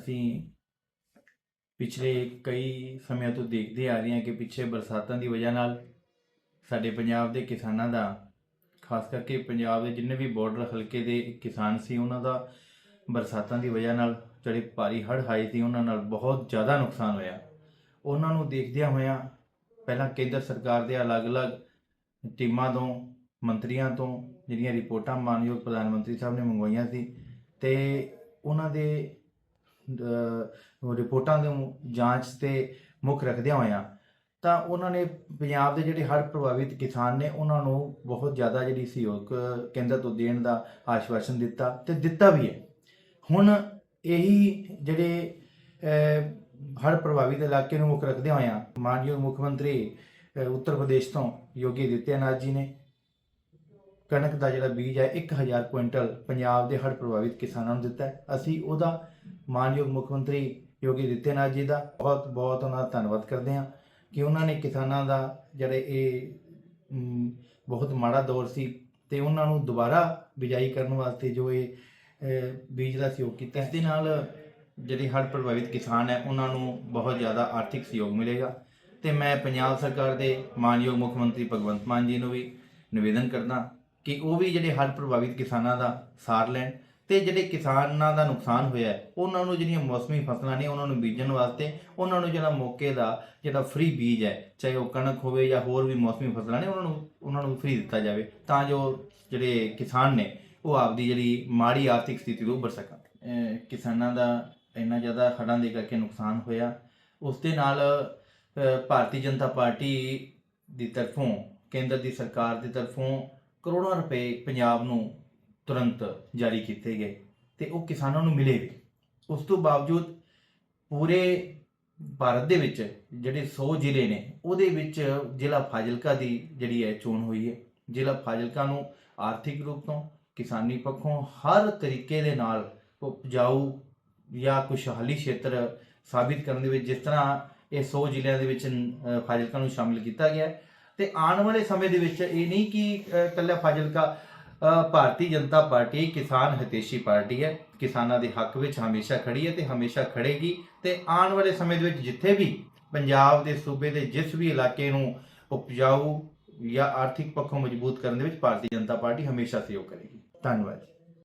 ਅਸੀਂ ਪਿਛਲੇ ਕਈ ਸਮਿਆਂ ਤੋਂ ਦੇਖਦੇ ਆ ਰਹੇ ਹਾਂ ਕਿ ਪਿੱਛੇ ਬਰਸਾਤਾਂ ਦੀ ਵਜ੍ਹਾ ਨਾਲ ਸਾਡੇ ਪੰਜਾਬ ਦੇ ਕਿਸਾਨਾਂ ਦਾ, ਖਾਸ ਕਰਕੇ ਪੰਜਾਬ ਦੇ ਜਿੰਨੇ ਵੀ ਬਾਰਡਰ ਹਲਕੇ ਦੇ ਕਿਸਾਨ ਸੀ, ਉਹਨਾਂ ਦਾ ਬਰਸਾਤਾਂ ਦੀ ਵਜ੍ਹਾ ਨਾਲ ਜਿਹੜੇ ਭਾਰੀ ਹੜ੍ਹ ਆਏ ਸੀ, ਉਹਨਾਂ ਨਾਲ ਬਹੁਤ ਜ਼ਿਆਦਾ ਨੁਕਸਾਨ ਹੋਇਆ। ਉਹਨਾਂ ਨੂੰ ਦੇਖਦਿਆਂ ਹੋਇਆਂ ਪਹਿਲਾਂ ਕੇਂਦਰ ਸਰਕਾਰ ਦੇ ਅਲੱਗ-ਅਲੱਗ ਟੀਮਾਂ ਤੋਂ, ਮੰਤਰੀਆਂ ਤੋਂ ਜਿਹੜੀਆਂ ਰਿਪੋਰਟਾਂ ਮਾਨਯੋਗ ਪ੍ਰਧਾਨ ਮੰਤਰੀ ਸਾਹਿਬ ਨੇ ਮੰਗਵਾਈਆਂ ਸੀ, ਤੇ ਉਹਨਾਂ ਦੇ ਰਿਪੋਰਟਾਂ ਨੂੰ ਜਾਂਚ ਤੇ ਮੁੱਖ ਰੱਖਦਿਆਂ ਹੋਇਆਂ, ਤਾਂ ਉਹਨਾਂ ਨੇ ਪੰਜਾਬ ਦੇ ਜਿਹੜੇ ਹੜ੍ਹ ਪ੍ਰਭਾਵਿਤ ਕਿਸਾਨ ਨੇ, ਉਹਨਾਂ ਨੂੰ ਬਹੁਤ ਜ਼ਿਆਦਾ ਜਿਹੜੀ ਸਹਿਯੋਗ, ਕੇਂਦਰ ਤੋਂ ਦੇਣ ਦਾ ਆਸ਼ਵਾਸਨ ਦਿੱਤਾ ਤੇ ਦਿੱਤਾ ਵੀ ਹੈ। ਹੁਣ ਇਹੀ ਜਿਹੜੇ ਹੜ੍ਹ ਪ੍ਰਭਾਵਿਤ ਇਲਾਕੇ ਨੂੰ ਮੁੱਖ ਰੱਖਦਿਆਂ ਹੋਇਆਂ, ਮਾਨਯੋਗ ਮੁੱਖ ਮੰਤਰੀ ਉੱਤਰ ਪ੍ਰਦੇਸ਼ ਤੋਂ ਯੋਗੀ ਆਦਿੱਤਿਆਨਾਥ ਜੀ ਨੇ ਕਣਕ ਦਾ ਜਿਹੜਾ ਬੀਜ ਹੈ 1000 ਕੁਇੰਟਲ ਪੰਜਾਬ ਦੇ ਹੜ੍ਹ ਪ੍ਰਭਾਵਿਤ ਕਿਸਾਨਾਂ ਨੂੰ ਦਿੱਤਾ ਅਸੀਂ ਉਹਦਾ ਮਾਨਯੋਗ ਮੁੱਖ ਮੰਤਰੀ ਯੋਗੀ ਆਦਿੱਤਿਆਨਾਥ ਜੀ ਦਾ ਬਹੁਤ ਬਹੁਤ ਉਹਨਾਂ ਦਾ ਧੰਨਵਾਦ ਕਰਦੇ ਹਾਂ ਕਿ ਉਹਨਾਂ ਨੇ ਕਿਸਾਨਾਂ ਦਾ ਜਿਹੜੇ ਇਹ ਬਹੁਤ ਮਾੜਾ ਦੌਰ ਸੀ ਤੇ ਉਹਨਾਂ ਨੂੰ ਦੁਬਾਰਾ ਬਿਜਾਈ ਕਰਨ ਵਾਸਤੇ ਜੋ ਇਹ ਬੀਜ ਦਾ ਸਹਿਯੋਗ ਕੀਤਾ ਇਸ ਦੇ ਨਾਲ ਜਿਹੜੇ ਹੜ੍ਹ ਪ੍ਰਭਾਵਿਤ ਕਿਸਾਨ ਹੈ, ਉਹਨਾਂ ਨੂੰ ਬਹੁਤ ਜ਼ਿਆਦਾ ਆਰਥਿਕ ਸਹਿਯੋਗ ਮਿਲੇਗਾ ਤੇ ਮੈਂ ਪੰਜਾਬ ਸਰਕਾਰ ਦੇ ਮਾਨਯੋਗ ਮੁੱਖ ਮੰਤਰੀ ਭਗਵੰਤ ਮਾਨ ਜੀ ਨੂੰ ਵੀ ਨਿਵੇਦਨ ਕਰਦਾ ਕਿ ਉਹ ਵੀ ਜਿਹੜੇ ਹੜ੍ਹ ਪ੍ਰਭਾਵਿਤ ਕਿਸਾਨਾਂ ਦਾ ਸਾਰ ਲੈਣ ਤੇ ਜਿਹੜੇ ਕਿਸਾਨਾਂ ਦਾ ਨੁਕਸਾਨ ਹੋਇਆ ਉਹਨਾਂ ਨੂੰ ਜਿਹੜੀਆਂ ਮੌਸਮੀ ਫਸਲਾਂ ਨੇ ਉਹਨਾਂ ਨੂੰ ਬੀਜਣ ਵਾਸਤੇ, ਉਹਨਾਂ ਨੂੰ ਜਿਹੜਾ ਮੌਕੇ ਦਾ ਜਿਹੜਾ ਫ੍ਰੀ ਬੀਜ ਹੈ, ਚਾਹੇ ਉਹ ਕਣਕ ਹੋਵੇ ਜਾਂ ਹੋਰ ਵੀ ਮੌਸਮੀ ਫਸਲਾਂ ਨੇ, ਉਹਨਾਂ ਨੂੰ ਉਹਨਾਂ ਨੂੰ ਫ੍ਰੀ ਦਿੱਤਾ ਜਾਵੇ ਤਾਂ ਜੋ ਜਿਹੜੇ ਕਿਸਾਨ ਨੇ ਉਹ ਆਪਦੀ ਜਿਹੜੀ ਮਾੜੀ ਆਰਥਿਕ ਸਥਿਤੀ ਤੋਂ ਉੱਭਰ ਸਕਣ। ਕਿਸਾਨਾਂ ਦਾ ਇੰਨਾ ਜ਼ਿਆਦਾ ਹੜ੍ਹਾਂ ਦੇ ਕਰਕੇ ਨੁਕਸਾਨ ਹੋਇਆ। ਉਸ ਦੇ ਨਾਲ ਭਾਰਤੀ ਜਨਤਾ ਪਾਰਟੀ ਦੀ ਤਰਫੋਂ, ਕੇਂਦਰ ਦੀ ਸਰਕਾਰ ਦੀ ਤਰਫੋਂ ਕਰੋੜਾਂ ਰੁਪਏ ਪੰਜਾਬ ਨੂੰ ਤੁਰੰਤ ਜਾਰੀ ਕੀਤੇ ਗਏ ਤੇ ਉਹ ਕਿਸਾਨਾਂ ਨੂੰ ਮਿਲੇ ਵੀ। ਉਸ ਤੋਂ ਬਾਵਜੂਦ ਪੂਰੇ ਭਾਰਤ ਦੇ ਵਿੱਚ ਜਿਹੜੇ 100 ਜ਼ਿਲ੍ਹੇ ਨੇ, ਉਹਦੇ ਵਿੱਚ ਜ਼ਿਲ੍ਹਾ ਫਾਜ਼ਿਲਕਾ ਦੀ ਜਿਹੜੀ ਹੈ ਚੋਣ ਹੋਈ ਹੈ। ਜ਼ਿਲ੍ਹਾ ਫਾਜ਼ਿਲਕਾ ਨੂੰ ਆਰਥਿਕ ਰੂਪ ਤੋਂ, ਕਿਸਾਨੀ ਪੱਖੋਂ ਹਰ ਤਰੀਕੇ ਦੇ ਨਾਲ ਉਪਜਾਊ ਜਾਂ ਖੁਸ਼ਹਾਲੀ ਖੇਤਰ ਸਾਬਿਤ ਕਰਨ ਦੇ ਵਿੱਚ ਜਿਸ ਤਰ੍ਹਾਂ ਇਹ 100 ਜ਼ਿਲ੍ਹਿਆਂ ਦੇ ਵਿੱਚ ਫਾਜ਼ਿਲਕਾ ਨੂੰ ਸ਼ਾਮਿਲ ਕੀਤਾ ਗਿਆ ਹੈ ਤੇ ਆਉਣ ਵਾਲੇ ਸਮੇਂ ਦੇ ਵਿੱਚ ਇਹ ਨਹੀਂ ਕਿ ਅ, ਇਕੱਲਾ ਫਾਜ਼ਿਲਕਾ ਭਾਰਤੀ ਜਨਤਾ ਪਾਰਟੀ ਕਿਸਾਨ ਹਿਤੈਸ਼ੀ ਪਾਰਟੀ ਹੈ। ਕਿਸਾਨਾਂ ਦੇ ਹੱਕ ਵਿੱਚ ਹਮੇਸ਼ਾ ਖੜੀ ਹੈ ਤੇ ਹਮੇਸ਼ਾ ਖੜੇਗੀ। ਤੇ ਆਉਣ ਵਾਲੇ ਸਮੇਂ ਦੇ ਵਿੱਚ ਜਿੱਥੇ ਵੀ ਪੰਜਾਬ ਦੇ ਸੂਬੇ ਦੇ ਜਿਸ ਵੀ ਇਲਾਕੇ ਨੂੰ ਉਪਜਾਊ ਜਾਂ ਆਰਥਿਕ ਪੱਖੋਂ ਮਜ਼ਬੂਤ ਕਰਨ ਦੇ ਵਿੱਚ ਭਾਰਤੀ ਜਨਤਾ ਪਾਰਟੀ ਹਮੇਸ਼ਾ ਸਹਿਯੋਗ ਕਰੇਗੀ। ਧੰਨਵਾਦ ਜੀ।